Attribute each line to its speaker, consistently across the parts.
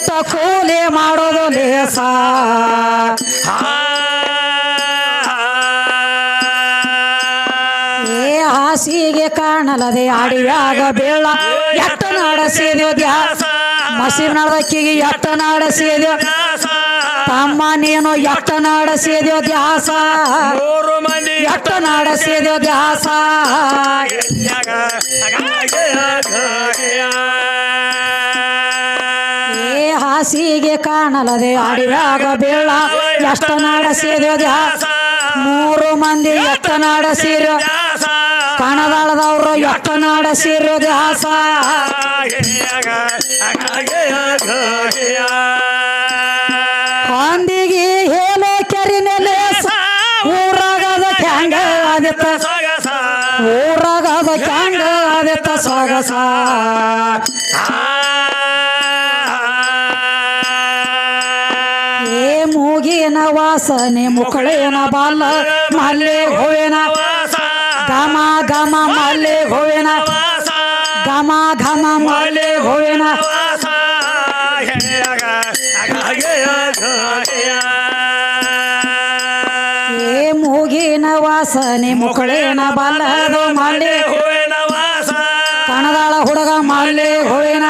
Speaker 1: ಬಿಟ್ಟ ಕೂಲಿ ಮಾಡೋದು ಲೇಸ. ಏ ಹಾಸಿಗೆ ಕಾಣಲದೆ ಆಡಿಯಾಗ ಬೇಳ. ಎಟ್ಟ ನಾಡಸಿದ್ಯೋ ದ್ಯಾಸ ಮಸೀಬ್ ಎತ್ತ ಎಟ್ಟ ನಡೆಸಿದ್ಯೋ ತಮ್ಮ ನೀನು ಎಟ್ಟ ನಾಡಸಿದ್ಯೋ ದ್ಯಾಸ
Speaker 2: ಎತ್ತ
Speaker 1: ಎಟ್ಟ ನಡೆಸಿದ್ಯೋ ದ್ಯಾಸ ಕಾಣಲದೆ ಆಡಿದಾಗ ಬೇಳ ಎಷ್ಟ ನಾಡ ದ್ಯಾಸ ಮೂರು ಮಂದಿ ಎಟ್ಟ ನಡೆಸಿರೋ ಕಣದಾಳದವ್ರು ಎಟ್ಟ ಆಗ ದ್ಯಾಸ ವಾಸನೆ ಮುಕಳೇನ ಬಾಲ ಮಲ್ಲೆ ಹೂವಿನ ಘಮ ಘಮ ಮಲ್ಲೆ ಹೂವಿನ ಘಮ ಘಮ ಮಲ್ಲೆ ಹೂವಿನ ಏ ಮೂಗಿನ ವಾಸನೆ ಮುಕಳೇನ ಬಾಲದು ಮಲ್ಲೆ ಕಣದಾಳ ಹುಡುಗ ಮಲ್ಲೆ ಹೂವಿನ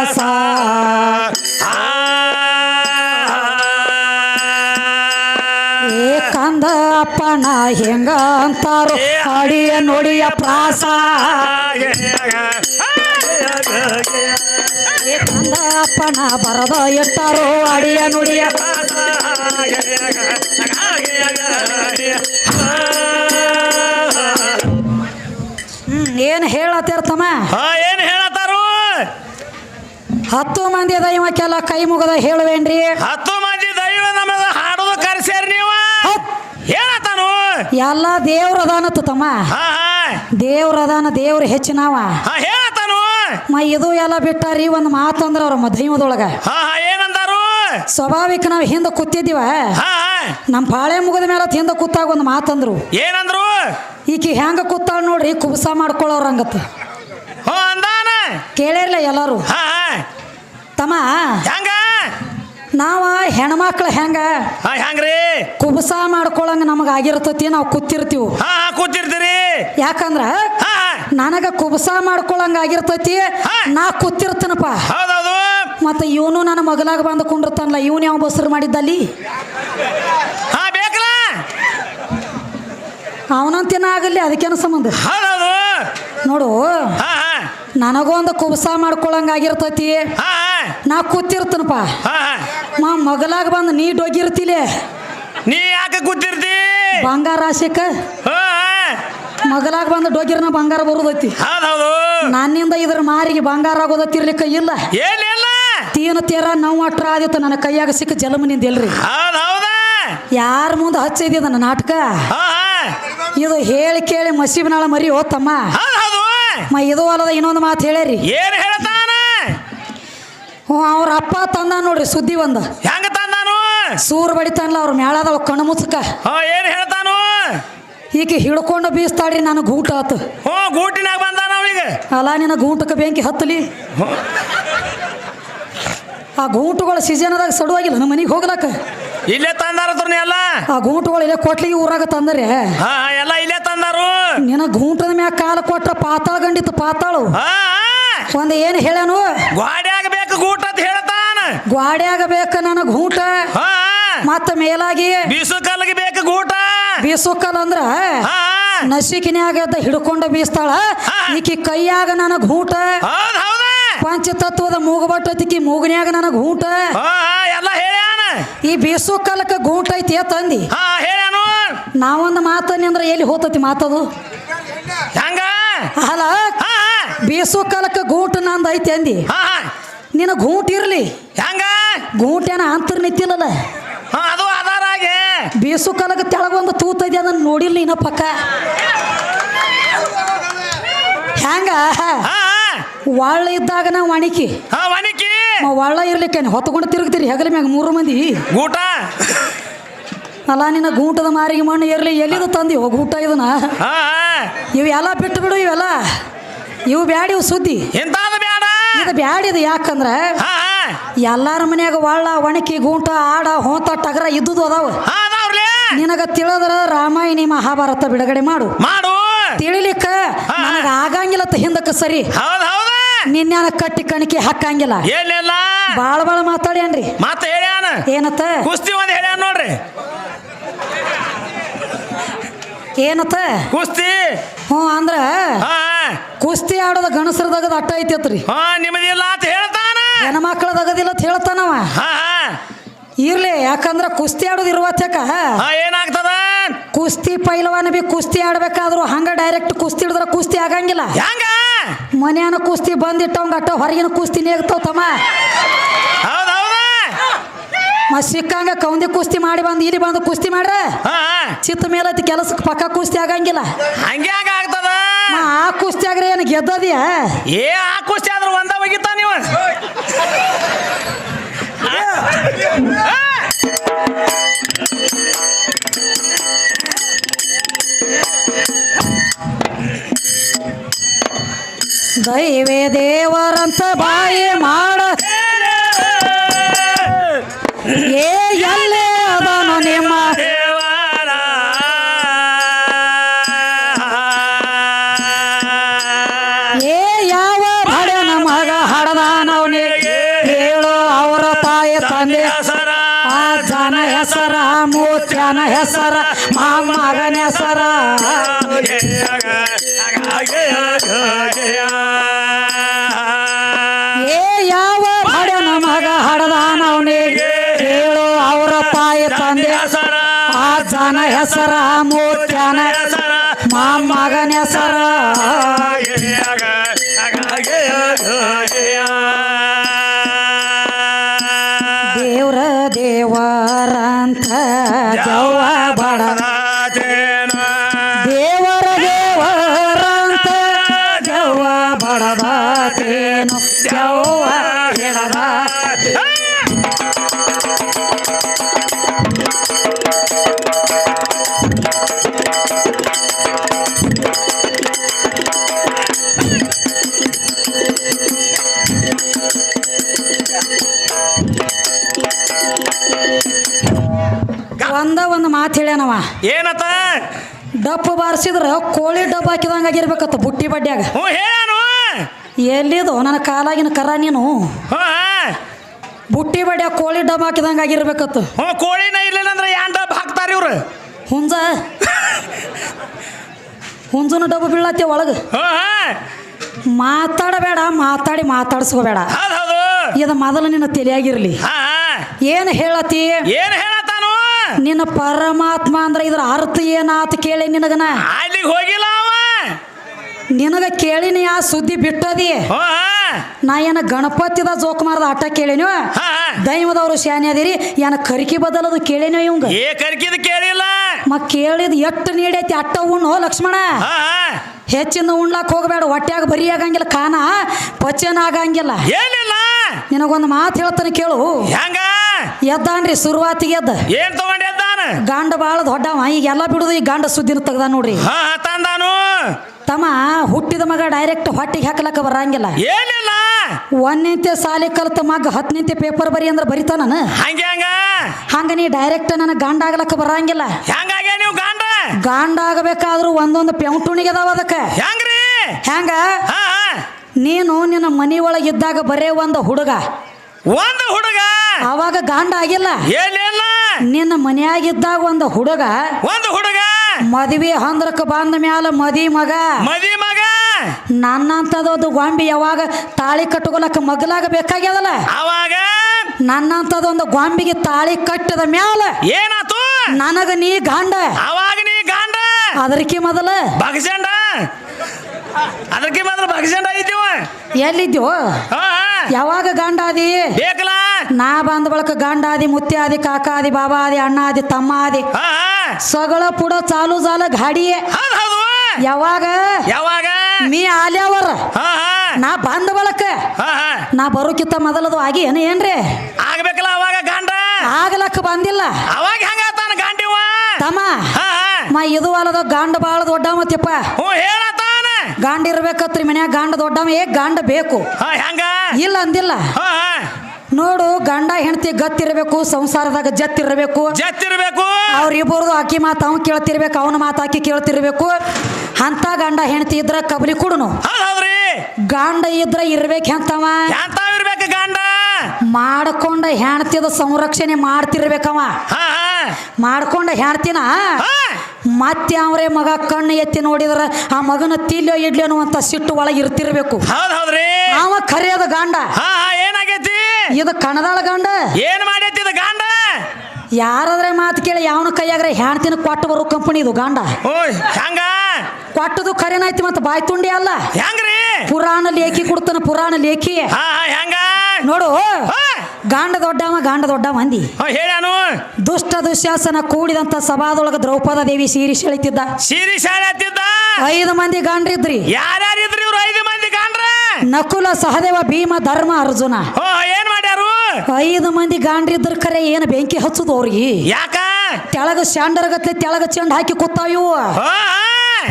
Speaker 1: ಕಳಸ. ಏ ಕಂದ ಅಪ್ಪನ ಹೆಂಗ ಅಂತಾರೋ ಅಡಿಯ ನೋಡಿಯ ಪ್ರಾಸ. ಏ ಕಂದ ಅಪ್ಪನ ಬರದ ಇಟ್ಟಾರೋ ಅಡಿಯ ನುಡಿಯ ಹ್ಮ್ ಏನ್ ಹೇಳತ್ತಿರ್ತಮ್ಮ ಹತ್ತು ಮಂದಿ ದೈವಕ್ಕೆಲ್ಲ ಕೈ ಮುಗದ ಹೇಳುವೇನ್ರಿ?
Speaker 2: ಹತ್ತು ಮಂದಿ ದೈವ ನಮಗ ಹಾಡೋದು ಕರ್ಸ್ಯಾರ ನೀವು? ಹೇಳತಾನು
Speaker 1: ಎಲ್ಲ ದೇವ್ರ ಅದಾನತ್ತು ತಮ್ಮ. ದೇವ್ರ ಅದಾನ ದೇವ್ರ ಹೆಚ್ಚಿನವ.
Speaker 2: ಹೇಳತಾನು
Speaker 1: ಮ ಇದು ಎಲ್ಲ ಬಿಟ್ಟಾರಿ ಒಂದು ಮಾತು ಅವ್ರ ಮಧ್ಯಮದೊಳಗ.
Speaker 2: ಏನಂದಾರು?
Speaker 1: ಸ್ವಾಭಾವಿಕ ನಾವು ಹಿಂದೆ ಕೂತಿದ್ದೀವ. ನಮ್ಮ ಪಾಳೆ ಮುಗಿದ ಮೇಲೆ ತಿಂದ ಹಿಂದೆ ಕೂತಾಗ ಒಂದು ಮಾತಂದ್ರು
Speaker 2: ಏನಂದ್ರು?
Speaker 1: ಈಕಿ ಹೆಂಗ ಕೂತಾಳ ನೋಡ್ರಿ ಕುಬಸ ಮಾಡ್ಕೊಳ್ಳೋರಂಗತ್ತ
Speaker 2: ಅಂದಾನ?
Speaker 1: ಕೇಳಿರ್ಲ ಎಲ್ಲಾರು. ತಮ್ಮ
Speaker 2: ಹೆಂಗ?
Speaker 1: ನಾವ ಹೆಣ್ಮಕ್ಳು ಹೆಂಗ?
Speaker 2: ಹಾ ಹೆಂಗ್ರಿ?
Speaker 1: ಕುಬಸ ಮಾಡ್ಕೊಳಂಗ ನಮಗ ಆಗಿರ್ತತಿ ನಾವು ಕೂತಿರ್ತೀವಿ.
Speaker 2: ಹಾ ಹಾ ಕೂತಿರ್ತೀರಿ.
Speaker 1: ಯಾಕಂದ್ರ
Speaker 2: ಹಾ
Speaker 1: ನನಗ ಕುಬಸ ಮಾಡ್ಕೊಳಂಗ ಆಗಿರ್ತತಿ. ನಾ ಕೂತಿರ್ತೇನಪ್ಪ.
Speaker 2: ಹೌದೌದು.
Speaker 1: ಮತ್ತ ಇವನು ನನ್ನ ಮಗಲಾಗ ಬಂದು ಕುಂಡಿರ್ತಾನಲ್ಲ ಇವನು ಯಾವ ಬಸರು ಮಾಡಿದ್ದಲ್ಲಿ?
Speaker 2: ಹಾ ಬೇಕಲ್ಲ
Speaker 1: ಅವನಂತಿನ ಆಗಲಿ ಅದಕ್ಕೇನು ಸಂಬಂಧ?
Speaker 2: ಹೌದೌದು.
Speaker 1: ನೋಡು
Speaker 2: ಹಾ ಹಾ.
Speaker 1: ನನಗೊಂದು ಕುಬಸ ಮಾಡ್ಕೊಳಂಗ ಆಗಿರ್ತೈತಿ
Speaker 2: ಹಾ.
Speaker 1: ನಾ ಕೂತಿರ್ತನಪ್ಪ. ಮಾ ಮಗಲಾಗ ಬಂದು ನೀ ಡೊಗಿರ್ತಿಲೆ.
Speaker 2: ನೀ ಯಾಕೆ ಕೂತಿರ್ತಿ?
Speaker 1: ಬಂಗಾರ
Speaker 2: ಆಸೆಕ
Speaker 1: ಮಗಲಾಗ ಬಂದು ಡೊಗಿರ್ನ ಬಂಗಾರ ಬರುದೈತಿ. ನನ್ನಿಂದ ಇದ್ರ ಮಾರಿಗೆ ಬಂಗಾರ ಆಗೋದತ್ತಿರ್ಲಿಕ್ಕ ಇಲ್ಲ. ತೀನ ತೀರ ನೋವು ಅಟ್ರ ಆದಿತ್ತು ನನ್ನ ಕೈಯಾಗ ಸಿಕ್ಕ ಜಲಮನಿಂದ
Speaker 2: ನಿಂದಿಲ್ರಿ
Speaker 1: ಯಾರ ಮುಂದೆ ಹಚ್ಚಿದ್ಯ ನನ್ನ ನಾಟಕ? ಇದು ಹೇಳಿ ಕೇಳಿ ಮಸೀಬ್ನಾಳ ಮರಿ ಹೋತಮ್ಮ. ಮ ಇದು ಅಲ್ಲದ ಇನ್ನೊಂದು ಮಾತು
Speaker 2: ಏನ್ ಹೇಳ್ತಾನ
Speaker 1: ಹ್ಞೂ ಅವ್ರ ಅಪ್ಪ ತಂದ ನೋಡ್ರಿ ಸುದ್ದಿ ಒಂದು.
Speaker 2: ಹೆಂಗ ತಂದಾನು?
Speaker 1: ಸೂರ್ ಬಡಿತಾನಲ್ಲ ಅವ್ರ ಮ್ಯಾಳದವ ಕಣ್ಣು ಮುಚ್ಚಕ
Speaker 2: ಹಾ ಏನ್ ಹೇಳ್ತಾನು?
Speaker 1: ಈಕೆ ಹಿಡ್ಕೊಂಡು ಬೀಸ್ತಾಡ್ರಿ ನಾನು ಗೂಟ ಆತು.
Speaker 2: ಹ್ಞೂ ಗೂಟಿನಾಗ ಬಂದಾನ ಅವನಿಗೆ
Speaker 1: ಅಲ್ಲ ನಿನ್ನ ಗೂಟಕ್ಕೆ ಬೆಂಕಿ ಹತ್ತಲಿ? ಆ ಗೂಟುಗಳು ಸೀಸನದಾಗ ಸಡುವಾಗಿಲ್ಲ ನಮ್ಮ ಮನೆಗೆ ಹೋಗ್ಲಕ್ಕ.
Speaker 2: ಇಲ್ಲೇ ತಂದಾರ ಎಲ್ಲ?
Speaker 1: ಆ ಗೂಟುಗಳು ಇಲ್ಲೇ ಕೊಟ್ಲಿಗೆ ಊರಾಗ ತಂದರೆ.
Speaker 2: ಹಾ ಎಲ್ಲ ಇಲ್ಲೇ ತಂದಾರು?
Speaker 1: ನಿನ್ನ ಗೂಟದ ಮ್ಯಾಗ ಕಾಲ ಕೊಟ್ರ ಪಾತಾಳ ಗಂಡಿತ್ತು ಪಾತಾಳು.
Speaker 2: ಹಾ.
Speaker 1: ಒಂದು ಏನು ಹೇಳನು?
Speaker 2: ಗ್ವಾಡ್ಯಾಗ ಬೇಕು ಗೂಟ ಅಂತ ಹೇಳ್ತಾನ.
Speaker 1: ಗ್ವಾಡ್ಯಾಗ ಬೇಕ ನನಗೆ ಊಟ
Speaker 2: ಹಾ.
Speaker 1: ಮತ್ತ ಮೇಲಾಗಿ
Speaker 2: ಬೀಸು ಕಲ್ಲಿಗೆ ಬೇಕು ಗೂಟ.
Speaker 1: ಬೀಸುಕಲ್ ಅಂದ್ರ ನಸಿಕಿನ್ಯಾಗ ಹಿಡ್ಕೊಂಡು ಬೀಸ್ತಾಳ. ಈಕಿ ಕೈಯಾಗ ನನಗ್
Speaker 2: ಊಟ
Speaker 1: ಪಂಚತತ್ವದ ಮೂಗಬಟ್ಟತಿಕಿ ಮೂಗನ್ಯಾಗ ನನಗ್
Speaker 2: ಊಟ ಎಲ್ಲ ಹೇಳ್ಯಾನ.
Speaker 1: ಈ ಬೀಸು ಕಾಲಕ್ಕ ಗೂಟ ಐತಿ ತಂದಿ?
Speaker 2: ಹೇಳ್ಯಾನು.
Speaker 1: ನಾವೊಂದು ಮಾತನ್ನಿ ಅಂದ್ರೆ ಎಲ್ಲಿ ಹೋತತಿ ಮಾತದು?
Speaker 2: ಹೆಂಗ?
Speaker 1: ಅಲ್ಲ ಬೀಸು ಕಾಲಕ್ಕ ಗೂಟ ನಂದು ಐತಿ ಅಂದಿ.
Speaker 2: ಹಾ ಹಾ.
Speaker 1: ನಿನ್ನ ಗೂಟ ಇರ್ಲಿ.
Speaker 2: ಹೆಂಗ?
Speaker 1: ಗೂಟೇನ ಅಂತರ್ ನಿಂತಿಲ್ಲಲ್ಲ
Speaker 2: ಹಾ ಅದು ಆಧಾರಾಗೆ
Speaker 1: ಬೀಸು ಕಾಲಕ್ಕೆ ತೆಳಗೊಂದು ತೂತೈತಿ ಅದನ್ನ ನೋಡಿಲ್ಲ ಇನ್ನ ಪಕ್ಕ. ಹೆಂಗ?
Speaker 2: ಹಾ ಹಾ.
Speaker 1: ಒಳ್ಳ ಇದ್ದಾಗ ನಾ ವಾಣಿಕಿ.
Speaker 2: ಹಾ
Speaker 1: ಒಳ್ಳ ಇರ್ಲಿಕ್ಕೆ ಹೊತ್ಕೊಂಡು ತಿರುಗ್ತೀರಿ ಹೆಗಲ ಮ್ಯಾಗ ಮೂರು ಮಂದಿ?
Speaker 2: ಗೂಟ?
Speaker 1: ಅಲ್ಲ ನಿನ್ನ ಗೂಟದ ಮಾರಿಗೆ ಮಣ್ಣು ಇರ್ಲಿ ಎಲ್ಲಿದು ತಂದಿ? ಹೋಗಿ ಊಟ ಇದನ್ನ.
Speaker 2: ಹಾ
Speaker 1: ಇವೆಲ್ಲ ಬಿಟ್ಟು ಬಿಡು ಇವೆಲ್ಲ. ಇವು ಬ್ಯಾಡ ಇವು ಸುದ್ದಿ.
Speaker 2: ಇಂತಾದ ಬ್ಯಾಡ?
Speaker 1: ಇದು ಬ್ಯಾಡ ಇದು ಯಾಕಂದ್ರ ಎಲ್ಲಾರ ಮನ್ಯಾಗ ಒಳ್ಳ ಒಣಕಿ ಗೂಂಟ ಆಡ ಹೋತ ಟಗರ ಇದ್ದುದು ಅದಾವ. ನಿನಗ ತಿಳಿದ್ರ ರಾಮಾಯಣಿ ಮಹಾಭಾರತ ಬಿಡುಗಡೆ ಮಾಡು.
Speaker 2: ಮಾಡು.
Speaker 1: ತಿಳಿಲಿಕ್ಕ ನನಗ ಆಗಂಗಿಲ್ಲ ಹಿಂದಕ್ಕೆ ಸರಿ. ನಿನ್ನ ಕಟ್ಟಿ ಕಣಿಕೆ ಹಾಕಂಗಿಲ್ಲ. ಬಾಳ ಬಾಳ ಮಾತಾಡ್ಯಾನ್ರಿ.
Speaker 2: ಮತ್ತೆ ಹೇಳ್ಯಾನ.
Speaker 1: ಏನತ್ತ?
Speaker 2: ಕುಸ್ತಿ ಒಂದ್ ಹೇಳ್ಯಾನ ನೋಡ್ರಿ.
Speaker 1: ಏನತ್ತ?
Speaker 2: ಕುಸ್ತಿ.
Speaker 1: ಹ್ಞೂ ಅಂದ್ರ ಕುಸ್ತಿ ಆಡೋದ ಗಣಸರದಾಗದ ಅಟ್ಟ ಐತೈತ್ರಿ.
Speaker 2: ಹಾ ನಿಮ್ಮದಿಲ್ಲ ಅಂತ ಹೇಳ್ತಾನ.
Speaker 1: ಹೆಣ್ಮಕ್ಳದಾಗದಿಲ್ಲ ಅಂತ ಹೇಳ್ತಾನವ.
Speaker 2: ಹಾ
Speaker 1: ಇರ್ಲಿ ಯಾಕಂದ್ರ ಕುಸ್ತಿ ಆಡೋದು ಇರುವತ್ತಕ
Speaker 2: ಹಾ ಏನಾಗ್ತದ?
Speaker 1: ಕುಸ್ತಿ ಪೈಲವಾನ ಬಿ ಕುಸ್ತಿ ಆಡ್ಬೇಕಾದ್ರು ಹಂಗ ಡೈರೆಕ್ಟ್ ಕುಸ್ತಿ ಹಿಡಿದ್ರ ಕುಸ್ತಿ ಆಗಂಗಿಲ್ಲ.
Speaker 2: ಹೆಂಗ?
Speaker 1: ಮನ್ಯಾನ ಕುಸ್ತಿ ಬಂದಿಟ್ಟವಂಗ ಅಟ್ಟ ಹೊರಗಿನ ಕುಸ್ತಿ ನೇಗ್ತಾವ ತಮ್ಮ.
Speaker 2: ಹೌದ್
Speaker 1: ಸಿಕ್ಕಂಗ ಕೌಂದಿ ಕುಸ್ತಿ ಮಾಡಿ ಬಂದು ಇಲ್ಲಿ ಬಂದು ಕುಸ್ತಿ ಮಾಡ್ರ?
Speaker 2: ಹಾ.
Speaker 1: ಚಿತ್ತ ಮೇಲೆ ಕೆಲಸಕ್ಕೆ ಪಕ್ಕ ಕುಸ್ತಿ ಆಗಂಗಿಲ್ಲ.
Speaker 2: ಹಂಗೆ ಹಂಗ ಆಗ್ತದ.
Speaker 1: ಮ ಆ ಕುಸ್ತಿ ಆಗ್ರೆ ಏನು ಗೆದ್ದದಿಯ?
Speaker 2: ಏ ಆ ಕುಸ್ತಿ ಆದ್ರೂ ಒಂದ ಒಗಿತ ನೀವು?
Speaker 1: ದೈವೇ ದೇವರಂತ ಬಾಯಿ ಯಾವ ಹಡನ ಮಗ ಹಡದಾನವನಿಗೆ ಕೇಳು ಅವರ ತಾಯಿ ತಂದೆ ಆ ಜನ ಹೆಸರ ಮೂತ್ಯನ ಮಾ ಮಗನ ಹೆಸರ. ಹೇಳ್ಯಾನವ
Speaker 2: ಏನತ?
Speaker 1: ಡಪ್ ಬಾರಿಸಿದ್ರ ಕೋಳಿ ಡಬ್ಬ ಹಾಕಿದಂಗ ಆಗಿರ್ಬೇಕತ್ತ ಬುಟ್ಟಿ ಬಡ್ಡ್ಯಾಗ
Speaker 2: ಹ್ಞೂ
Speaker 1: ಎಲ್ಲಿದು? ನನ್ನ ಕಾಲಾಗಿನ ಕರ ನೀನು.
Speaker 2: ಹ್ಞೂ
Speaker 1: ಬುಟ್ಟಿ ಬಡ್ಡ್ಯಾಗ ಕೋಳಿ ಡಬ್ಬ ಹಾಕಿದಂಗ ಆಗಿರ್ಬೇಕತ್ತು.
Speaker 2: ಹ್ಞೂ ಕೋಳಿನ ಇರ್ಲಿಲ್ಲ ಅಂದ್ರೆ ಏನ್ ಡಬ್ ಹಾಕ್ತಾರ ಇವ್ರು?
Speaker 1: ಹುಂಜ. ಹುಂಜನ ಡಬ್ ಬೀಳತ್ತೆ ಒಳಗೆ.
Speaker 2: ಹ್ಞೂ
Speaker 1: ಮಾತಾಡಬೇಡ ಮಾತಾಡಿ ಮಾತಾಡ್ಸ್ಕೋಬೇಡ. ಇದು ಮೊದಲು ನಿನ್ನ ತಲೆಯಾಗಿರ್ಲಿ. ಏನು ಹೇಳತಿ
Speaker 2: ಏನು ಹೇಳತ್ತಾನು
Speaker 1: ನಿನ್ನ ಪರಮಾತ್ಮ ಅಂದ್ರೆ ಇದ್ರ ಅರ್ಥ ಏನಾತ ಕೇಳಿ ನಿನಗನ?
Speaker 2: ಅಲ್ಲಿಗೆ ಹೋಗಿಲ್ಲ ಅವ.
Speaker 1: ನಿನಗ ಕೇಳಿನಿ ಆ ಸುದ್ದಿ ಬಿಟ್ಟದಿ. ನಾ ಏನ ಗಣಪತಿದ ಜೋಕ್ ಮಾರದ ಆಟ ಕೇಳಿನೋ ದೈವದವರು ಶಾನೆ ಅದಿರಿ ಏನ ಕರಿಕಿ ಬದಲದು ಕೇಳಿನೋ ಇವಂಗ?
Speaker 2: ಏ ಕರ್ಕಿದ್ ಕೇಳಿಲ್ಲ.
Speaker 1: ಮ ಕೇಳಿದ ಎಟ್ಟು ನೀಡೈತಿ ಅಟ್ಟ ಉಣ್ಣು ಲಕ್ಷ್ಮಣ?
Speaker 2: ಹೆಚ್ಚಿನ
Speaker 1: ಹೆಚ್ಚಿಂದ ಉಣ್ಲಾಕ್ ಹೋಗಬೇಡ ಹೊಟ್ಯಾಗ ಬರಿ ಆಗಂಗಿಲ್ಲ ಕಾನ ಪಚನ ಆಗಂಗಿಲ್ಲ
Speaker 2: ಏನಿಲ್ಲ.
Speaker 1: ನಿನಗೊಂದು ಮಾತು ಹೇಳ್ತಾನೆ ಕೇಳು.
Speaker 2: ಹೆಂಗ?
Speaker 1: ಎದ್ದಾನ್ರಿ ಶುರುವಾತಿಗೆ ಎದ್ದ.
Speaker 2: ಏನ್ ತಗೊಂಡಿದ್ದಾನ
Speaker 1: ಗಂಡ ಬಾಳ ದೊಡ್ಡವ ಈಗ ಎಲ್ಲ ಬಿಡುದು ಈ ಗಂಡ ಸುದ್ದಿನ ತೆಗ್ದ ನೋಡ್ರಿ.
Speaker 2: ಹಾ ತಂದಾನು.
Speaker 1: ತಮ್ಮ ಹುಟ್ಟಿದ ಮಗ ಡೈರೆಕ್ಟ್ ಹೊಟ್ಟಿಗೆ ಹಾಕ್ಲಕ್ಕ ಬರಂಗಿಲ್ಲ.
Speaker 2: ಏನಿಲ್ಲ.
Speaker 1: ಒಂದಿಂತೆ ಸಾಲಿ ಕಲ್ತ ಮಗ ಹತ್ತನಿಂತೆ ಪೇಪರ್ ಬರಿ ಅಂದ್ರೆ ಬರಿತಾನ
Speaker 2: ಹಂಗೆ ಹಂಗ.
Speaker 1: ಹಂಗ ನೀ ಡೈರೆಕ್ಟ್ ನನಗೆ ಗಂಡ ಆಗ್ಲಕ್ಕ ಬರಂಗಿಲ್ಲ.
Speaker 2: ಹೆಂಗಾಗೆ ನೀವು ಗಂಡ?
Speaker 1: ಗಂಡ ಆಗಬೇಕಾದ್ರೂ ಒಂದೊಂದು ಪೆಂಟುಣಿಗೆ ಅದಾವ ಅದಕ್ಕೆ.
Speaker 2: ಹೆಂಗ್ರಿ?
Speaker 1: ಹೆಂಗ?
Speaker 2: ಹಾ ಹಾ.
Speaker 1: ನೀನು ನಿನ್ನ ಮನಿ ಒಳಗಿದ್ದಾಗ ಬರೇ ಒಂದು ಹುಡುಗ.
Speaker 2: ಒಂದು ಹುಡುಗ?
Speaker 1: ಅವಾಗ ಗಂಡ ಆಗಿಲ್ಲ.
Speaker 2: ಏನೇನ
Speaker 1: ನಿನ್ನ ಮನೆಯಾಗಿದ್ದಾಗ ಒಂದು ಹುಡುಗ
Speaker 2: ಒಂದು ಹುಡುಗ.
Speaker 1: ಮದ್ವಿ ಹಂದ್ರಕ್ಕೆ ಬಂದ ಮ್ಯಾಲ ಮದಿ ಮಗ.
Speaker 2: ಮದಿ ಮಗ.
Speaker 1: ನನ್ನಂತದೊಂದು ಗೊಂಬಿ ಯಾವಾಗ ತಾಳಿ ಕಟ್ಕೊಳಕ ಮಗಲಾಗ ಬೇಕಾಗ್ಯದಲ್ಲ?
Speaker 2: ಅವಾಗ
Speaker 1: ನನ್ನಂತದೊಂದು ಗೊಂಬಿಗೆ ತಾಳಿ ಕಟ್ಟದ ಮ್ಯಾಲ
Speaker 2: ಏನಾತು?
Speaker 1: ನನಗ ನೀ ಗಂಡ.
Speaker 2: ಅವಾಗ ನೀ ಗಾಂಡ?
Speaker 1: ಅದಕ್ಕೆ ಮೊದಲ.
Speaker 2: ಬಗಸಂಡ ಅದಕ್ಕೆ ಮಾತ್ರ ಬಗಸಂಡ ಇದ್ದೀವ?
Speaker 1: ಎಲ್ಲಿದ್ಯೋ
Speaker 2: ಹಾ.
Speaker 1: ಯಾವಾಗ ಗಂಡ ಆದಿ
Speaker 2: ಬೇಕಲ್ಲ?
Speaker 1: ನಾ ಬಂದ ಬಳಕ ಗಾಂಡಾದಿ ಮುತ್ತಿಯಾದಿ ಕಾಕಾದಿ ಬಾಬಾದಿ ಅಣ್ಣಾದಿ ಆದಿ ಬಾಬಾ ಆದಿ ಅಣ್ಣ ಆದಿ ತಮ್ಮ ಆದಿ. ಸಗಳ ಪುಡ ಚಾಲು ಜಾಲ ಗಾಡಿ
Speaker 2: ಹೌದ್ ಹೌದು.
Speaker 1: ಯಾವಾಗ?
Speaker 2: ಯಾವಾಗ?
Speaker 1: ನೀ ಆಲ್ಯಾವರ. ನಾ ಬಂದ ಬಳಕ. ನಾ ಬರೋಕಿತ್ತ ಮೊದಲದು ಆಗಿ ಏನ ಏನ್ರಿ?
Speaker 2: ಆಗ್ಬೇಕಲ್ಲ ಅವಾಗ ಗಂಡ?
Speaker 1: ಆಗಲಕ್ಕ ಬಂದಿಲ್ಲ.
Speaker 2: ಅವಾಗ ಹೆಂಗ ಗಂಡಿವ
Speaker 1: ತಮ್ಮ ಮಾ ಇದು ಅಲ್ಲದ ಗಾಂಡ ಬಾಳ ದೊಡ್ಡ ಮತ್ತಪ್ಪ.
Speaker 2: ಹ್ಞೂ ಹೇಳತಾನ
Speaker 1: ಗಾಂಡ ಇರ್ಬೇಕತ್ರಿ ಮನ್ಯಾಗ ಗಾಂಡ ದೊಡ್ಡವ ಏ ಗಾಂಡ ಬೇಕು.
Speaker 2: ಹೆಂಗ?
Speaker 1: ಇಲ್ಲ ಅಂದಿಲ್ಲ. ನೋಡು ಗಂಡ ಹೆಂಡತಿ ಗತ್ತಿರ್ಬೇಕು ಸಂಸಾರದಾಗ ಜತ್ತಿರ್ಬೇಕು.
Speaker 2: ಜತ್ತಿರ್ಬೇಕು.
Speaker 1: ಅವ್ರಿಬ್ಬರದು ಆಕಿ ಮಾತು ಅವ್ನು ಕೇಳ್ತಿರ್ಬೇಕು ಅವನ ಮಾತು ಆಕಿ ಕೇಳ್ತಿರ್ಬೇಕು. ಅಂತ ಗಂಡ ಹೆಂಡತಿ ಇದ್ರ ಕಬಲಿ ಕುಡುನು. ಗಾಂಡ ಇದ್ರ ಇರ್ಬೇಕು ಅಂತವ ಮಾಡ್ಕೊಂಡ ಹೆಣ್ತಿದ ಸಂರಕ್ಷಣೆ ಮಾಡ್ತಿರ್ಬೇಕವ. ಮಾಡ್ಕೊಂಡ ಹೆಣ್ತಿನ?
Speaker 2: ಹಾ.
Speaker 1: ಮತ್ತೆ ಅವ್ರೆ ಮಗ ಕಣ್ಣು ಎತ್ತಿ ನೋಡಿದ್ರ ಆ ಮಗನ ತಿಲ್ಲೋ ಇಡ್ಲಿ ಅಂತ ಸಿಟ್ಟು ಒಳಗೆ ಇರ್ತಿರ್ಬೇಕು. ಅವ ಕರೆಯದ ಗಾಂಡ.
Speaker 2: ಏನಾಗೈತಿ?
Speaker 1: ಇದು ಕಣದಾಳ ಗಂಡ.
Speaker 2: ಏನ್ ಮಾಡೈತಿ ಇದು ಗಂಡ?
Speaker 1: ಯಾರಾದ್ರೆ ಮಾತು ಕೇಳಿ ಯಾವನ ಕೈಯಾಗ್ರೆ ಹೆಣ್ತಿನ ಕೊಟ್ಟು ಬರೋ ಕಂಪನಿ ಇದು ಗಾಂಡ.
Speaker 2: ಹೆಂಗ
Speaker 1: ಕೊಟ್ಟದು ಕರೆನಾಯ್ತಿ ಮತ್ತೆ ಬಾಯ್ ತುಂಡಿ ಅಲ್ಲ.
Speaker 2: ಹೆಂಗ್ರಿ
Speaker 1: ಪುರಾಣ ಲೇಖಿ ಕೊಡ್ತಾನ ಪುರಾಣ ಲೇಖಿ. ನೋಡು. ಗಾಂಡ ದೊಡ್ಡವ ಗಾಂಡ ದೊಡ್ಡ ಮಂದಿ
Speaker 2: ಹಾ, ಹೇಳ್ಯಾನು
Speaker 1: ದುಷ್ಟ ದುಶ್ಯಾಸನ ಕೂಡಿದಂತ ಸಭಾದೊಳಗ ದ್ರೌಪದ ದೇವಿ ಸೀರಿ ಸೆಳಿತಿದ್ದ.
Speaker 2: ಸೀರಿ ಶಾಲೆ
Speaker 1: ಐದು ಮಂದಿ ಗಾಂಡ್ರಿದ್ರಿ.
Speaker 2: ಯಾರ್ಯಾರಿದ್ರಿ ಇವ್ರು ಐದು ಮಂದಿ ಗಾಂಡ್ರ?
Speaker 1: ನಕುಲ ಸಹದೇವ ಭೀಮ ಧರ್ಮ ಅರ್ಜುನ.
Speaker 2: ಏನ್ ಮಾಡ್ಯಾರು?
Speaker 1: ಐದು ಮಂದಿ ಗಾಂಡ್ರಿದ್ರ ಕರೆ ಏನು ಬೆಂಕಿ ಹಚ್ಚುದು ಅವ್ರಿಗೆ?
Speaker 2: ಯಾಕ?
Speaker 1: ತೆಳಗ ಶಾಂಡರಗತ್ಲೆ ತೆಳಗ ಚೆಂಡ ಹಾಕಿ ಕೂತಾವ ಇವು.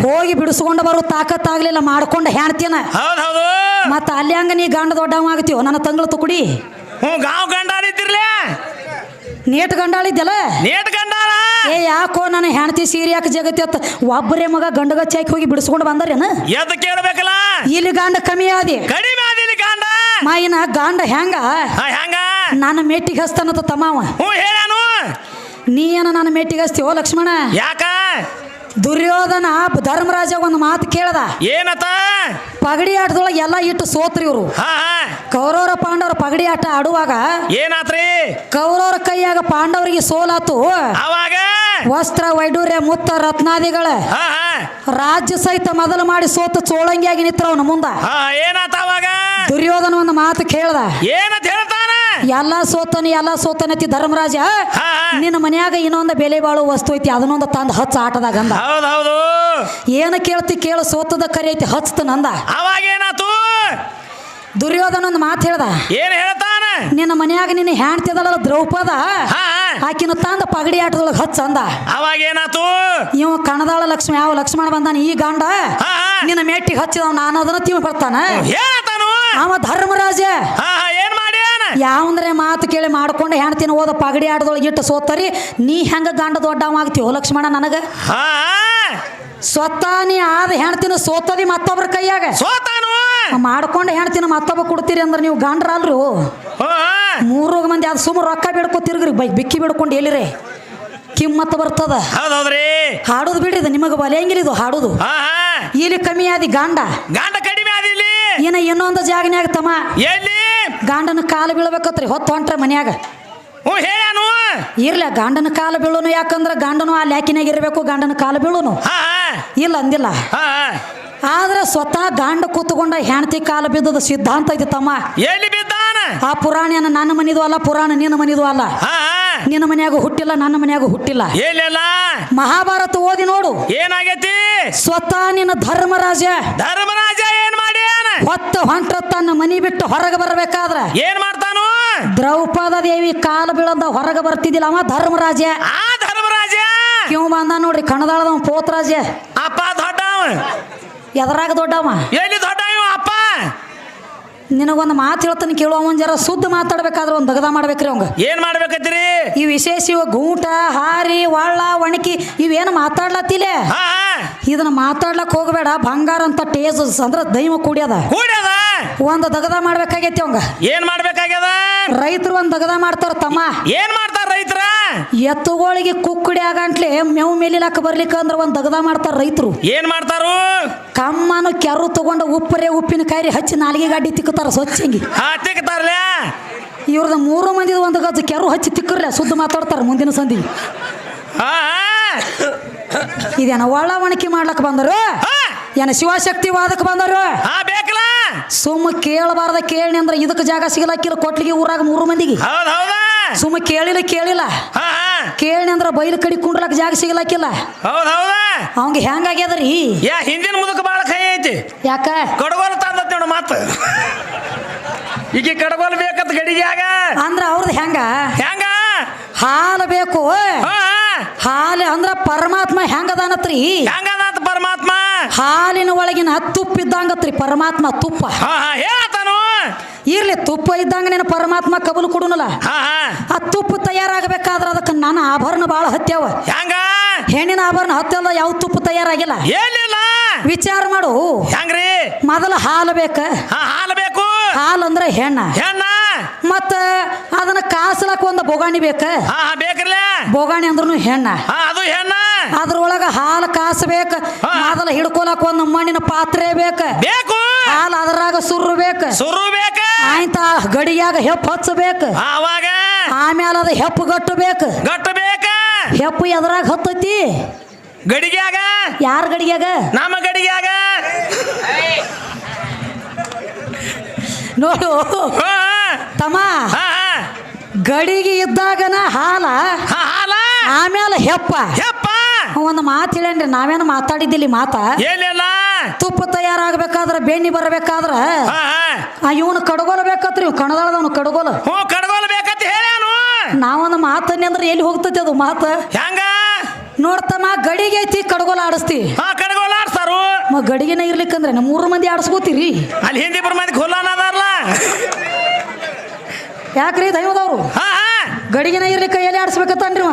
Speaker 1: ಹೋಗಿ ಬಿಡಿಸ್ಕೊಂಡು ಬರೋ ತಾಕತ್ತಾಗ್ಲಿಲ್ಲ ಮಾಡ್ಕೊಂಡ ಹೆಣ್ತೀನ
Speaker 2: ಹೌದು ಹೌದು.
Speaker 1: ಮತ್ತ ಅಲ್ಲಿ ಹಂಗ ನೀ ಗಂಡ ದೊಡ್ಡವ ಆಗ್ತೀವ ನನ್ನ ತಂಗಳು ತುಕುಡಿ.
Speaker 2: ಹ್ಞೂ ಗಾವ್ ಗಂಡಾರಿದ್ದಿರ್ಲೆ
Speaker 1: ನೇಟ್ ಗಂಡಾಳಿದ್ದಲ್ಲ
Speaker 2: ನೇಟ್ ಗಂಡಾರ
Speaker 1: ಏ ಯಾಕೋ ನನ್ನ ಹೆಂಡತಿ ಸೀರೆ ಯಾಕೆ ಜಗತ್ತಿ ಒಬ್ಬರೇ ಮಗ ಗಂಡಗಚ್ಚಿ ಹಾಕಿ ಹೋಗಿ ಬಿಡಿಸ್ಕೊಂಡು ಬಂದಾರೇನ?
Speaker 2: ಎದ್ದು ಕೇಳ್ಬೇಕಲ್ಲ?
Speaker 1: ಇಲ್ಲಿ ಗಂಡ ಕಮ್ಮಿ ಆದಿ.
Speaker 2: ಕಡಿಮೆ ಆದಿಲ್ಲ ಗಂಡ.
Speaker 1: ಮಾಯಿನ ಗಂಡ ಹೆಂಗ?
Speaker 2: ಹೆಂಗ?
Speaker 1: ನನ್ನ ಮೆಟ್ಟಿಗೆ ಹಸ್ತಾನತ್ತ ತಮಾವ
Speaker 2: ಹ್ಞೂ ಹೇಳಾನು.
Speaker 1: ನೀ ಏನ ನನ್ನ ಮೆಟ್ಟಿಗೆ ಹಸ್ತೀವೋ ಲಕ್ಷ್ಮಣ?
Speaker 2: ಯಾಕ?
Speaker 1: ದುರ್ಯೋಧನ ಧರ್ಮರಾಜ ಒಂದು ಮಾತು ಕೇಳದ.
Speaker 2: ಏನತ?
Speaker 1: ಪಗಡಿ ಆಟದೊಳಗೆ ಎಲ್ಲ ಇಟ್ಟು ಸೋತ್ರಿ ಇವರು.
Speaker 2: ಹಾ.
Speaker 1: ಕೌರವರ ಪಾಂಡವರ ಪಗಡಿ ಆಟ ಆಡುವಾಗ
Speaker 2: ಏನಾತ್ರಿ?
Speaker 1: ಕೌರವರ ಕೈಯಾಗ ಪಾಂಡವರಿಗೆ ಸೋಲಾತು.
Speaker 2: ಅವಾಗ?
Speaker 1: ವಸ್ತ್ರ ವೈಡೂರ್ಯ ಮುತ್ತ ರತ್ನಾದಿಗಳ. ರಾಜ್ಯ ಸಹಿತ ಮೊದಲು ಮಾಡಿ ಸೋತು ಚೋಳಂಗಿಯಾಗಿ ಅವನ ಮುಂದ.
Speaker 2: ಏನಾತ ಅವಾಗ?
Speaker 1: ದುರ್ಯೋಧನ ಒಂದು ಮಾತು ಕೇಳ್ದ.
Speaker 2: ಏನಂತ ಹೇಳ್ತಾನ?
Speaker 1: ಎಲ್ಲ ಸೋತನ ಎಲ್ಲ ಸೋತನತಿ ಧರ್ಮರಾಜ. ನಿನ್ನ ಮನ್ಯಾಗ ಇನ್ನೊಂದು ಬೆಲೆ ಬಾಳು ವಸ್ತು ಐತಿ ಅದನ್ನೊಂದು ತಂದು ಹಚ್ಚ ಆಟದಾಗ ಅಂದ
Speaker 2: ಏನು ಹೌದು.
Speaker 1: ಏನ ಕೇಳ್ತಿ ಕೇಳು ಸೋತದ ಕರಿ ಐತಿ ಹಚ್ತನಂದ
Speaker 2: ಅವಾಗ ಏನಾತು?
Speaker 1: ದುರ್ಯೋಧನ ಒಂದು ಮಾತು ಹೇಳ್ದ.
Speaker 2: ಏನ್ ಹೇಳ್ತಾನ?
Speaker 1: ನಿನ್ನ ಮನ್ಯಾಗ ನಿನ್ನ ಹೆಣ್ತಿದಳಲ್ಲ ದ್ರೌಪದ? ಆಕಿನ ತಂದ ಪಗಡಿ ಆಟದೊಳಗೆ ಹಚ್ಚ ಅಂದ.
Speaker 2: ಅವಾಗ ಏನಾತು?
Speaker 1: ಇವ ಕಣದಾಳ ಲಕ್ಷ್ಮಿ ಯಾವ ಲಕ್ಷ್ಮಣ ಬಂದಾನ ಈ ಗಂಡ? ನಿನ್ನ ಮೆಟ್ಟಿಗೆ ಹಚ್ಚಿದ ನಾನು ಅದನ್ನ ತಿವ್ ಬರ್ತಾನ? ಅವ ಧರ್ಮರಾಜ.
Speaker 2: ಏನ್
Speaker 1: ಯಾವಂದ್ರೆ ಮಾತು ಕೇಳಿ ಮಾಡ್ಕೊಂಡು ಹೆಣ್ತಿನ ಓದ ಪಗಡಿ ಆಟದೊಳಗೆ ಇಟ್ಟು ಸೋತರಿ ನೀ ಹೆಂಗ ಗಂಡ ದೊಡ್ಡವ ಆಗ್ತೀವೋ ಲಕ್ಷ್ಮಣ ನನಗ? ಸ್ವತಃ ನೀ ಆದ ಹೆಣ್ತಿನ ಸೋತದಿ ಮತ್ತೊಬ್ರ ಕೈಯಾಗ.
Speaker 2: ಸೋತಾನು?
Speaker 1: ಮಾಡ್ಕೊಂಡು ಹೆಣ್ತಿನ ಮತ್ತೊಬ್ಬ ಕೊಡ್ತೀರಿ ಅಂದ್ರೆ ನೀವು ಗಾಂಡ್ರ ಅಲ್ರಿ ಮೂರು ಮಂದಿ ಅದು ಸುಮ್ಮ ರೊಕ್ಕ ಬಿಡ್ಕೊ ತಿರ್ಗ್ರಿ ಬೈ ಬಿಕ್ಕಿ ಬಿಡ್ಕೊಂಡು ಎಲ್ಲಿರಿ? ಕಿಮ್ಮತ್ತ ಬರ್ತದ. ಹಾಡುದು ಬಿಡ್ರಿ ನಿಮಗೆ ಬಲೆಯಂಗಿಲ್ಲ ಇದು ಹಾಡೋದು? ಇಲ್ಲಿ ಕಮ್ಮಿ ಆದಿ ಗಾಂಡ.
Speaker 2: ಗಾಂಡ ಕಡಿಮೆ ಆದಿಲ್ಲಿ
Speaker 1: ಏನ ಇನ್ನೊಂದು ಜಾಗನ್ಯಾಗ ತಮ್ಮ
Speaker 2: ಎಲ್ಲಿ?
Speaker 1: ಗಾಂಡನ ಕಾಲು ಬೀಳ್ಬೇಕತ್ರಿ ಹೊತ್ತು ಹೊಂಟ್ರೆ ಮನ್ಯಾಗ.
Speaker 2: ಗಾಂಡನ
Speaker 1: ಇರ್ಲ ಗಂಡನ ಕಾಲು ಬೀಳುನು ಯಾಕಂದ್ರೆ ಗಾಂಡನು ಆ ಲ್ಯಾಕಿನಾಗ ಇರಬೇಕು ಗಂಡನ ಕಾಲು ಬೀಳೋನು. ಇಲ್ಲ ಅಂದಿಲ್ಲ. ಆದ್ರೆ ಸ್ವತಃ ಗಾಂಡ ಕೂತ್ಕೊಂಡ ಹೆಂಡತಿ ಕಾಲ ಬಿದ್ದದ ಸಿದ್ಧಾಂತ ಐತಿ ತಮ್ಮ.
Speaker 2: ಎಲ್ಲಿ ಬಿದ್ದಾನ?
Speaker 1: ಆ ಪುರಾಣ ನನ್ನ ಮನಿದು ಅಲ್ಲ ಪುರಾಣ ನಿನ್ನ ಮನಿದು ಅಲ್ಲ. ನಿನ್ನ ಮನ್ಯಾಗ ಹುಟ್ಟಿಲ್ಲ ನನ್ನ ಮನ್ಯಾಗ ಹುಟ್ಟಿಲ್ಲ.
Speaker 2: ಏನಿಲ್ಲ
Speaker 1: ಮಹಾಭಾರತ ಓದಿ ನೋಡು.
Speaker 2: ಏನಾಗೈತಿ?
Speaker 1: ಸ್ವತಃ ನಿನ್ನ ಧರ್ಮರಾಜ.
Speaker 2: ಧರ್ಮರಾಜ ಏನ್ ಮಾಡಿ
Speaker 1: ಹೊತ್ತ ಹೊಂಟ ತನ್ನ ಮನಿ ಬಿಟ್ಟು ಹೊರಗೆ ಬರಬೇಕಾದ್ರ.
Speaker 2: ಏನ್ ಮಾಡ್ತಾನು?
Speaker 1: ದ್ರೌಪದ ದೇವಿ ಕಾಲ ಬೀಳದ ಹೊರಗೆ ಬರ್ತಿದ್ದಿಲ್ಲ ಅವ ಧರ್ಮರಾಜ.
Speaker 2: ಆ ಧರ್ಮರಾಜ?
Speaker 1: ಕ್ಯೂ ಬಂದ ನೋಡ್ರಿ ಕಣದಾಳದವ ಪೋತ್ರಾಜ.
Speaker 2: ಅಪ್ಪ ದೊಡ್ಡವ.
Speaker 1: ಎದರಾಗ ದೊಡ್ಡವ?
Speaker 2: ಎಲ್ಲಿ ದೊಡ್ಡ ಅಪ್ಪ?
Speaker 1: ನಿನಗೊಂದು ಮಾತು ಹೇಳ್ತಾನೆ ಕೇಳುವ ಅವನ್ ಜರ ಶುದ್ಧ ಮಾತಾಡ್ಬೇಕಾದ್ರೆ ಒಂದು ದಗದ ಮಾಡ್ಬೇಕ್ರಿ ಅವಂಗ.
Speaker 2: ಏನ್ ಮಾಡ್ಬೇಕತ್ತೀರಿ?
Speaker 1: ಈ ವಿಶೇಷ ಇವ ಗೂಟ ಹಾರಿ ಒಳ್ಳ ಒಣಕಿ ಇವೇನು ಮಾತಾಡ್ಲತ್ತಿಲೆ? ಇದನ್ನ ಮಾತಾಡ್ಲಕ್ ಹೋಗಬೇಡ ಬಂಗಾರ ಅಂತ ಟೇಜ್ ಅಂದ್ರ ದೈವ ಕೂಡ್ಯದ.
Speaker 2: ಕೂಡ್ಯದ?
Speaker 1: ಒಂದು ದಗದ ಮಾಡ್ಬೇಕಾಗೈತಿ ಅವಂಗ.
Speaker 2: ಏನ್ ಮಾಡ್ಬೇಕಾಗ್ಯದ?
Speaker 1: ರೈತರು ಒಂದು ದಗದ ಮಾಡ್ತಾರ ತಮ್ಮ.
Speaker 2: ಏನ್ ಮಾಡ್ತಾರ?
Speaker 1: ಎತ್ತುಗಳಿಗೆ ಕುಕ್ಕುಡಿ ಆಗಂಟ್ಲೆ ಮೇವು ಮೇಲಿಲಾಕ ಬರ್ಲಿಕ್ಕ ಅಂದ್ರೆ ಒಂದು ದಗದ ಮಾಡ್ತಾರ ರೈತರು.
Speaker 2: ಏನ್ ಮಾಡ್ತಾರು?
Speaker 1: ಕಮ್ಮನು ಕೆರು ತಗೊಂಡು ಉಪ್ಪಿನ ಕಾಯಿ ಹಚ್ಚಿ ನಾಲಿಗೆ ಗಾಡಿ ತಿಕ್ಕತಾರ ಸ್ವಚ್ಛಂಗಿ
Speaker 2: ಹಾ ತಿಕ್ತಾರಲ್ಲ
Speaker 1: ಇವ್ರದ ಮೂರು ಮಂದಿ ಒಂದು ಗಜ್ಜ ಕೆರು ಹಚ್ಚಿ ತಿಕ್ಕರ್ಲೆ ಸುದ್ದು ಮಾತಾಡ್ತಾರ ಮುಂದಿನ ಸಂಧಿ
Speaker 2: ಹಾ
Speaker 1: ಇದೇನ ಒಳ್ಳ ಒಣಕಿ ಮಾಡ್ಲಕ್ ಬಂದರು? ಏನ ಶಿವಶಕ್ತಿ ವಾದಕ್ಕೆ ಬಂದರು ಸುಮ್ಮ ಕೇಳಬಾರ್ದ ಕೇಳಿ ಅಂದ್ರೆ ಇದಕ್ಕೆ ಜಾಗ ಸಿಗಲಕ್ಕಿಲ್ಲ ಕೊಟ್ಲಿಗೆ ಊರಾಗ ಮೂರು ಮಂದಿಗೆ.
Speaker 2: ಹೌದ್ ಹೌದಾ.
Speaker 1: ಸುಮ್ಮ ಕೇಳಿಲ್ಲ ಕೇಳಿಲ್ಲ. ಕೇಳಿ ಅಂದ್ರೆ ಬೈಲು ಕಡಿ ಕುಂಡ್ರಕ್ ಜಾಗ ಸಿಗಲಕ್ಕಿಲ್ಲ.
Speaker 2: ಹೌದ್ ಹೌದಾ?
Speaker 1: ಅವಂಗ ಹೆಂಗಾಗ್ಯದ್ರಿ?
Speaker 2: ಯಾ ಹಿಂದಿನ ಮುದಕ ಬಾಳ ಕೈ ಐತಿ.
Speaker 1: ಯಾಕ?
Speaker 2: ಕಡಗೋಲ್ ತಂದತ್ ನೋಡ ಮಾತು. ಈಗ ಕಡಗೋಲ್ ಬೇಕಂತ ಗಡಿಗ್ಯಾಗ
Speaker 1: ಅಂದ್ರ ಅವ್ರದ್ ಹೆಂಗ?
Speaker 2: ಹೆಂಗ?
Speaker 1: ಹಾಲು ಬೇಕು. ಹಾಲು ಅಂದ್ರ ಪರಮಾತ್ಮ ಹೆಂಗದಾನತ್ರಿ?
Speaker 2: ಹೆಂಗದಾತ ಪರಮಾತ್ಮ?
Speaker 1: ಹಾಲಿನ ಒಳಗಿನ ತುಪ್ಪ ಇದ್ದಂಗತ್ರಿ ಪರಮಾತ್ಮ ತುಪ್ಪ.
Speaker 2: ಹಾ ಹಾ. ಹೇಳ್ತಾನು
Speaker 1: ಇರ್ಲಿ ತುಪ್ಪ ಇದ್ದಂಗ ನೀನು ಪರಮಾತ್ಮ ಕಬಲು ಕೊಡುನಲ್ಲ? ಆ ತುಪ್ಪ ತಯಾರಾಗಬೇಕಾದ್ರೆ ಅದಕ್ಕೆ ನನ್ನ ಆಭರಣ ಭಾಳ ಹತ್ಯಾವ.
Speaker 2: ಹೆಂಗ?
Speaker 1: ಹೆಣ್ಣಿನ ಆಭರಣ ಹತ್ಯಲ್ಲ ಯಾವ ತುಪ್ಪ ತಯಾರಾಗಿಲ್ಲ?
Speaker 2: ಏನಿಲ್ಲ.
Speaker 1: ವಿಚಾರ ಮಾಡು.
Speaker 2: ಹೆಂಗ್ರಿ?
Speaker 1: ಮೊದಲ ಹಾಲು ಬೇಕ?
Speaker 2: ಹಾಲು ಬೇಕು.
Speaker 1: ಹಾಲು ಅಂದ್ರೆ ಹೆಣ್ಣ.
Speaker 2: ಹೆಣ್ಣ.
Speaker 1: ಮತ್ತ ಅದನ್ನ ಕಾಸಲಕ್ಕ ಒಂದು ಬೋಗಾಣಿ ಬೇಕ?
Speaker 2: ಬೇಕ್ರಲ್ಲ
Speaker 1: ಬೊಗಾಣಿ ಅಂದ್ರೂ ಹೆಣ್ಣ.
Speaker 2: ಅದು ಹೆಣ್ಣ.
Speaker 1: ಅದ್ರೊಳಗ ಹಾಲು ಕಾಸಬೇಕ.
Speaker 2: ಬೇಕ
Speaker 1: ಮೊದಲ ಒಂದು ಮಣ್ಣಿನ ಪಾತ್ರೆ ಬೇಕ.
Speaker 2: ಬೇಕು.
Speaker 1: ಹಾಲು ಅದ್ರಾಗ ಸುರ್ರು ಬೇಕು.
Speaker 2: ಸುರ್ರು ಬೇಕ.
Speaker 1: ಆಯ್ತ ಗಡಿಯಾಗ ಹೆಪ್ಪ ಹಚ್ಚಬೇಕ.
Speaker 2: ಆವಾಗ
Speaker 1: ಆಮೇಲೆ ಅದ ಹೆಪ್ಪು ಗಟ್ಟಬೇಕು. ಗಟ್ಟಬೇಕ?
Speaker 2: ಗಟ್ಟ ಬೇಕ
Speaker 1: ಹೆಪ್ಪು ಎದ್ರಾಗ ಹತ್ತೈತಿ.
Speaker 2: ಗಡಿಗ್ಯಾಗ?
Speaker 1: ಯಾರ ಗಡಿಗ್ಯಾಗ?
Speaker 2: ನಮ್ಮ ಗಡಿಗ್ಯಾಗ?
Speaker 1: ನೋಡು. ತಮ್ಮ ಗಡಿಗೆ ಇದ್ದಾಗನ ಹಾಲ
Speaker 2: ಹಾಲ?
Speaker 1: ಆಮೇಲೆ ಹೆಪ್ಪ. ಒಂದು ಮಾತು ಹೇಳೇನ್ರಿ? ನಾವೇನು ಮಾತಾಡಿದ್ದಿಲ್ಲಿ ಮಾತ?
Speaker 2: ಏನಿಲ್ಲ.
Speaker 1: ತುಪ್ಪ ತಯಾರಾಗಬೇಕಾದ್ರ ಬೆಣ್ಣಿ ಬರಬೇಕಾದ್ರ? ಇವನು ಕಡಗೋಲ ಬೇಕತ್ರಿ ಇವ್ ಕಣದಾಳದವನು ಕಡಗೋಲ.
Speaker 2: ಹ್ಞೂ ಕಡ್ಗೋಲ್ ಬೇಕಂತ ಹೇಳ್ಯಾನು
Speaker 1: ನಾವೊಂದು ಮಾತನ್ನೇ ಅಂದ್ರೆ ಎಲ್ಲಿ ಹೋಗ್ತೈತಿ ಅದು ಮಾತು?
Speaker 2: ಹೆಂಗ?
Speaker 1: ನೋಡ್ತಮ್ಮ ಗಡಿಗೆ ಐತಿ ಕಡಗೋಲ ಆಡಿಸ್ತಿ.
Speaker 2: ಹಾ ಕಡ್ಗೋಲ್ ಆಡ್ಸಾರು
Speaker 1: ಮ ಗಡಿಗೆನ ಇರ್ಲಿಕ್ಕಂದ್ರೆ ನಮ್ಮ ಮೂರು ಮಂದಿ ಆಡಿಸ್ಕೋತೀರಿ?
Speaker 2: ಅಲ್ಲಿ ಹಿಂದಿ ಬರ ಮಂದಿ ಅದಾರಲ್ಲ
Speaker 1: ಯಾಕ್ರಿ ದೈವದವ್ರು?
Speaker 2: ಹಾ ಹಾ.
Speaker 1: ಗಡಿಗೆನ ಇರ್ಲಿಕ್ಕ ಎಲ್ಲಿ ಆಡಿಸ್ಬೇಕತ್ತನ್ರಿ ಇವ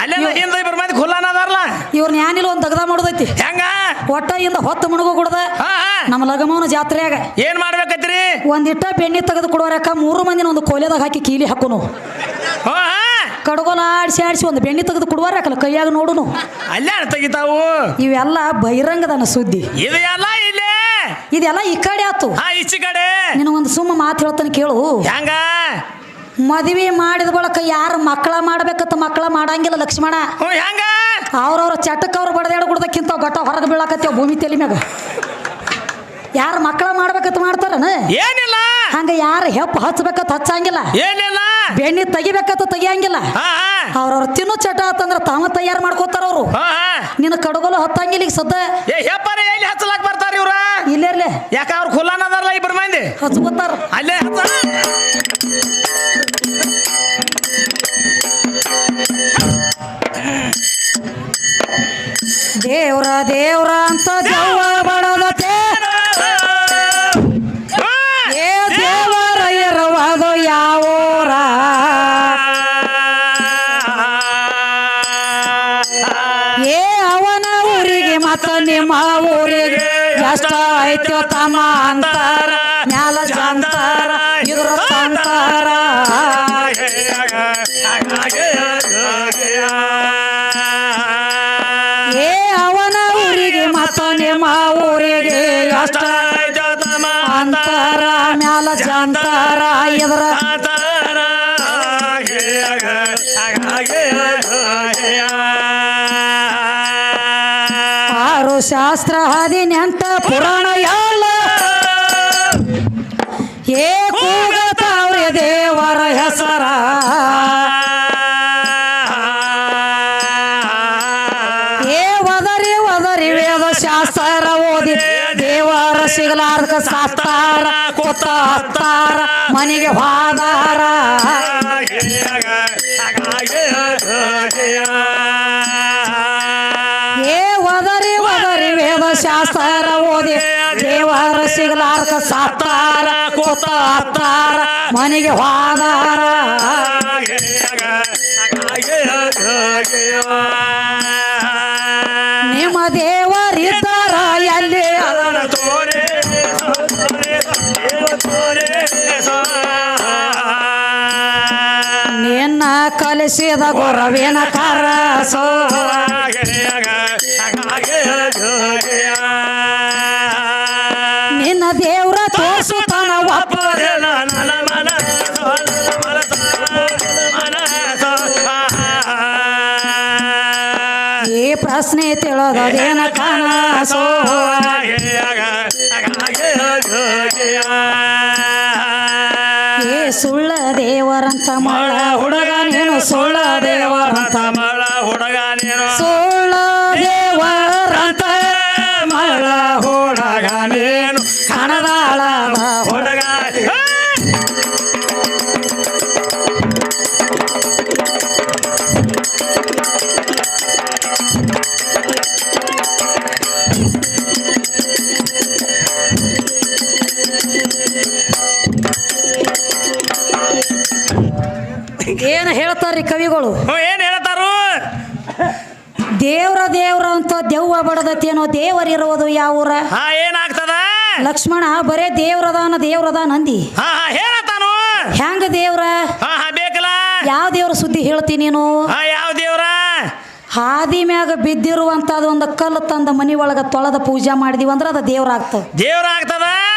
Speaker 2: ಅಲ್ಲೇ ಹಿಂದಿ ಇಬ್ಬರು ಮಂದಿ ಖುಲ್ಲಾನ ಅದಾರಲ್ಲ
Speaker 1: ಇವ್ರನ್ನ ಏನಿಲ್ಲ ಒಂದು ತಗದ ಮಾಡೋದೈತಿ.
Speaker 2: ಹೆಂಗ?
Speaker 1: ಒಟ್ಟ ಇಂದ ಹೊತ್ತು ಮುಣಗು ಕುಡ್ದ. ನಮ್ಮ ಲಗಮವನ ಜಾತ್ರೆಯಾಗ.
Speaker 2: ಏನ್ ಮಾಡ್ಬೇಕತ್ರಿ
Speaker 1: ಒಂದಿಟ್ಟ ಬೆಣ್ಣೆ ತೆಗೆದು ಕೊಡೋರಕ್ಕ ಮೂರು ಮಂದಿನ ಒಂದು ಕೋಲೆದಾಗ ಹಾಕಿ ಕೀಲಿ ಹಾಕೋನು. ಕಡಗೋಲ ಆಡಿಸಿ ಆಡಿಸಿ ಒಂದು ಬೆಣ್ಣೆ ತೆಗೆದು ಕೊಡುವಾರಕ್ಕಲ್ಲ ಕೈಯಾಗ ನೋಡುನು.
Speaker 2: ಅಲ್ಲೇ ತೆಗಿತಾವು?
Speaker 1: ಇವೆಲ್ಲ ಬಹಿರಂಗದನ ಸುದ್ದಿ.
Speaker 2: ಇದೆಲ್ಲ ಇಲ್ಲೇ?
Speaker 1: ಇದೆಲ್ಲ ಈ ಕಡೆ ಆತು.
Speaker 2: ಆ ಈಚೆ ಕಡೆ?
Speaker 1: ನಿನ್ನ ಒಂದು ಸುಮ್ಮ ಮಾತು ಹೇಳ್ತಾನೆ ಕೇಳು.
Speaker 2: ಹೆಂಗ?
Speaker 1: ಮದುವೆ ಮಾಡಿದ ಬಳಕ ಯಾರು ಮಕ್ಕಳ ಮಾಡ್ಬೇಕಂತ ಮಕ್ಕಳ ಮಾಡಂಗಿಲ್ಲ ಲಕ್ಷ್ಮಣ. ಅವ್ರವ್ರ ಚಟಕ್ಕೆ ಅವ್ರು ಬಡದಾಡ ಕುಡ್ದಕ್ಕಿಂತ ಗಟ್ಟ ಹೊರಗೆ ಬೀಳಾಕತ್ತೀವ ಭೂಮಿ ತೆಲಿ ಮ್ಯಾಗ. ಯಾರು ಮಕ್ಕಳ ಮಾಡ್ಬೇಕಂತ ಮಾಡ್ತಾರನ?
Speaker 2: ಏನಿಲ್ಲ.
Speaker 1: ಹಂಗ ಯಾರು ಹೆಪ್ಪು ಹಚ್ಬೇಕಂತ ಹಚ್ಚಂಗಿಲ್ಲ.
Speaker 2: ಏನಿಲ್ಲ.
Speaker 1: ಬೆಣ್ಣಿ ತೆಗಿಬೇಕಂತ ತೆಗಿಯಂಗಿಲ್ಲ. ಅವ್ರವ್ರ ತಿನ್ನೋ ಚಟ ಆತಂದ್ರ ತಾವ ತಯಾರು ಮಾಡ್ಕೋತಾರ ಅವರು. ನಿನ್ನ ಕಡಗೋಲು ಹತ್ತಂಗಿಲ್ಲ ಈಗ ಸದ್ದ.
Speaker 2: ಎಲ್ಲಿ ಹಚ್ಚಲಾಕ್ ಬರ್ತಾರ ಇವ್ರ?
Speaker 1: ಇಲ್ಲೇರ್ಲೆ
Speaker 2: ಯಾಕ ಅವ್ರು ಖುಲ್ಲಾನ ಅದಾರಲ್ಲ ಇಬ್ಬರು ಮಂದಿ?
Speaker 1: ಹಚ್ಕೋತಾರ
Speaker 2: ಅಲ್ಲೇ ಹಚ್ಚ.
Speaker 1: ದೇವ್ರ ದೇವ್ರ ಅಂತ ಜವ್ವ ಬಡದತೆ ಐತ್ಯೋ ತಮ್ಮ ಅಂತಾರ ಮ್ಯಾಲ ಜಂತಾರ ಇದ್ರ ತಂತಾರ ಏ ಅವನ ಊರಿಗೆ ಮತ ನಿಮ್ಮ ಊರಿಗೆ ಅಷ್ಟ. ಅಂತಾರ ಮ್ಯಾಲ ಜಂತಾರ ಇದ್ರ ಶಾಸ್ತ್ರ ಹದಿನೆಂಟ ಪುರಾಣ ಎಲ್ಲ ಏ ಕೂಗತಾವ್ರೆ ದೇವರ ಹೆಸರ. ಏ ಒದರಿ ಒದರಿ ವೇದ ಶಾಸ್ತ್ರ ಓದಿ ದೇವರ ಸಿಗಲಾರ್ದ ಸಾಸ್ತಾರ, ಕೊತ್ತ ಹತ್ತಾರ, ಮನೆಗೆ ಹೋದಾರ ಶಾಸ್ತ್ರ ಓದಿ, ದೇವರ ಸಿಗಲಾರ್ಕ ಕೊತ್ತ ಹತ್ತಾರ ಮನೆಗೆ ಹೋದಾರ. ನಿಮ್ಮ ದೇವರಿದ್ದಾರ ಎಲ್ಲಿ? ನಿನ್ನ ಕಲಿಸಿದ ಗುರವಿನ ಕರಸೋ. ತಿಳಿದದೇನ ಕನಸೋ ಏ ಸುಳ್ಳ ದೇವರಂತ ಮಳ ಹುಡುಗ ನೀನು ಸುಳ್ಳ ದೇವರಂತ
Speaker 2: ಮಳ ಹುಡುಗ ಏನು
Speaker 1: ಹೇಳ್ತಾರ್ರಿ ಕವಿಗಳು.
Speaker 2: ಏನ್ ಹೇಳ್ತಾರು?
Speaker 1: ದೇವ್ರ ದೇವ್ರ ಅಂತ ದೆವ್ವ ಬಡದತ್ತೇನೋ ದೇವರಿರುವುದು ಯಾವೂರ?
Speaker 2: ಹಾ ಏನಾಗ್ತದ?
Speaker 1: ಲಕ್ಷ್ಮಣ ಬರೇ ದೇವ್ರದಾನ ದೇವ್ರದಾನ ಅಂದಿ.
Speaker 2: ಹೇಳತಾನು
Speaker 1: ಹೆಂಗ ದೇವ್ರ?
Speaker 2: ಬೇಕಲ್ಲ.
Speaker 1: ಯಾವ ದೇವ್ರ ಸುದ್ದಿ ಹೇಳ್ತೀನಿ ನೀನು?
Speaker 2: ಯಾವ ದೇವ್ರ?
Speaker 1: ಹಾದಿ ಮ್ಯಾಗ ಬಿದ್ದಿರುವಂತದ ಒಂದು ಕಲ್ಲು ತಂದ ಮನಿ ಒಳಗ ತೊಳೆದ ಪೂಜೆ ಮಾಡಿದೀವಿ ಅಂದ್ರೆ ಅದು ದೇವ್ರ ಆಗ್ತದ.
Speaker 2: ದೇವ್ರ ಆಗ್ತದ?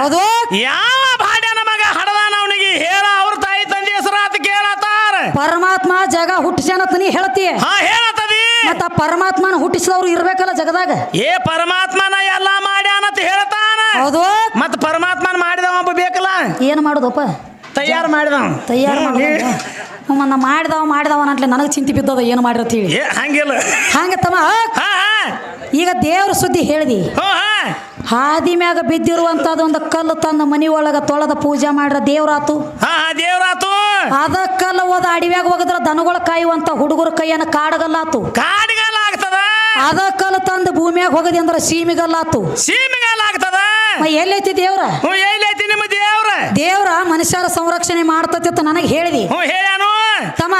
Speaker 1: ಹೌದು?
Speaker 2: ಯಾವ ಭಾಡ್ಯನ ಮಗ ಹಡದಾನ ಅವನಿಗೆ? ಹೇಳ ಅವ್ರ ತಾಯಿ ತಂದೆ ಹೆಸರಾತ ಕೇಳತ್ತಾರ.
Speaker 1: ಪರಮಾತ್ಮ ಜಗ ಹುಟ್ಟಿಸ್ಯಾನತ್ ನೀ ಹೇಳ್ತಿ.
Speaker 2: ಹಾ ಹೇಳತ್ತದಿ.
Speaker 1: ಮತ್ತ ಪರಮಾತ್ಮನ ಹುಟ್ಟಿಸಿದವ್ರು ಇರ್ಬೇಕಲ್ಲ ಜಗದಾಗ?
Speaker 2: ಏ ಪರಮಾತ್ಮನ ಎಲ್ಲ ಮಾಡ್ಯಾನಂತ ಹೇಳ್ತಾನ.
Speaker 1: ಹೌದು?
Speaker 2: ಮತ್ ಪರಮಾತ್ಮನ ಮಾಡಿದವ ಒಬ್ಬ ಬೇಕಲ್ಲ?
Speaker 1: ಏನು ಮಾಡುದಪ್ಪ?
Speaker 2: ತಯಾರು ಮಾಡಿದವ.
Speaker 1: ತಯಾರು ಮಾಡಿದ? ಮಾಡಿದವ ಮಾಡಿದವ ಅಂತ ನನಗೆ ಚಿಂತೆ ಬಿದ್ದದ ಏನು ಮಾಡಿರತ್? ಹೇಳಿ
Speaker 2: ಹಂಗಿಲ್ಲ.
Speaker 1: ಹಂಗ ತಮ್ಮ ಈಗ ದೇವ್ರ ಸುದ್ದಿ ಹೇಳಿದಿ. ಹಾದಿ ಮ್ಯಾಗ ಬಿದ್ದಿರುವಂತದ ಒಂದು ಕಲ್ಲು ತಂದು ಮನಿ ಒಳಗ ತೊಳೆದ ಪೂಜೆ ಮಾಡ್ರ ದೇವ್ರಾತು.
Speaker 2: ಹಾ ದೇವ್ರಾತು.
Speaker 1: ಅದ ಕಲ್ಲು ಹೋದ ಅಡಿವ್ಯಾಗ ಹೋಗದ್ರ ದನಗಳ ಕಾಯುವಂತ ಹುಡುಗರ ಕೈಯನ್ನ ಕಾಡಗಲ್ಲಾತು.
Speaker 2: ಕಾಡಗಲ್ಲಾಗ್ತದ. ಆಗ್ತದ
Speaker 1: ಅದ ಕಲ್ಲು ತಂದು ಭೂಮಿಯಾಗ ಹೋಗದಿ ಅಂದ್ರ ಸೀಮಿಗಲ್ಲಾತು.
Speaker 2: ಸೀಮಿಗಲ್ಲಾಗ್ತದ. ಆಗ್ತದ
Speaker 1: ಎಲ್ಲೈತಿ ದೇವ್ರ?
Speaker 2: ಎಲ್ಲೈತಿ ನಿಮ್ಮ ದೇವ್ರ?
Speaker 1: ದೇವ್ರ ಮನುಷ್ಯರ ಸಂರಕ್ಷಣೆ ಮಾಡ್ತತಿತ್ತು ನನಗೆ ಹೇಳಿದಿ. ತಮ್ಮ